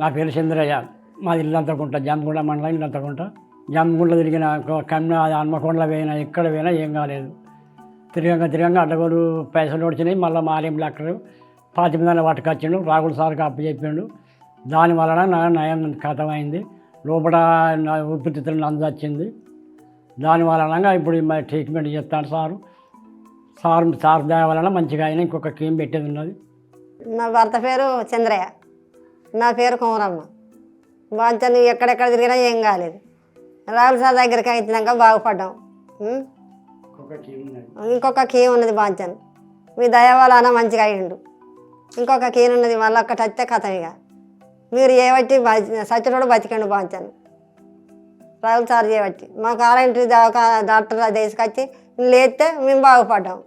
నా పేరు చంద్రయ్య. మాది ఇల్లంతకుంట జమ్గుండ మండలం ఇల్లంతకుంట జమ్గుండ తిరిగిన కమ్మిన హన్మకొండలో పోయినా ఎక్కడ పోయినా ఏం కాలేదు. తిరగంగా తిరగంగా అడ్డగోలు పైసలు వచ్చినాయి మళ్ళీ మాలేం డాక్టర్ పాతి మీద పట్టుకొచ్చిండు రాహుల్ సార్కి అప్పు చెప్పిండు దాని వలన నా నయం కథమైంది. లోపల నా ఊపిరితిత్తులు నందు వచ్చింది. దాని వలన ఇప్పుడు ట్రీట్మెంట్ చేస్తాను సారు. సార్ సార్ దయ వలన మంచిగా అయినా ఇంకొక క్రీమ్ పెట్టేది ఉన్నది. నా భర్త పేరు చంద్రయ్య. నా పేరు కుమరమ్మ బాంచని ఎక్కడెక్కడ తిరిగినా ఏం కాలేదు. రాహుల్ సార్ దగ్గరికి వచ్చినాక బాగుపడ్డాం? ఇంకొక కీ ఉన్నది. బాంచన్ మీ దయ వలన మంచిగా అయ్యిండు. ఇంకొక కీ ఉన్నది మళ్ళీ ఒక్కటి వస్తే కథం ఇక. మీరు చేయబట్టి సచ్చినోడు బతికండు బాంచన్ రాహుల్ సార్ చేయబట్టి మాకు ఆర్ఎంటీ డాక్టర్ తీసుకొచ్చి లేస్తే మేము బాగుపడ్డాం.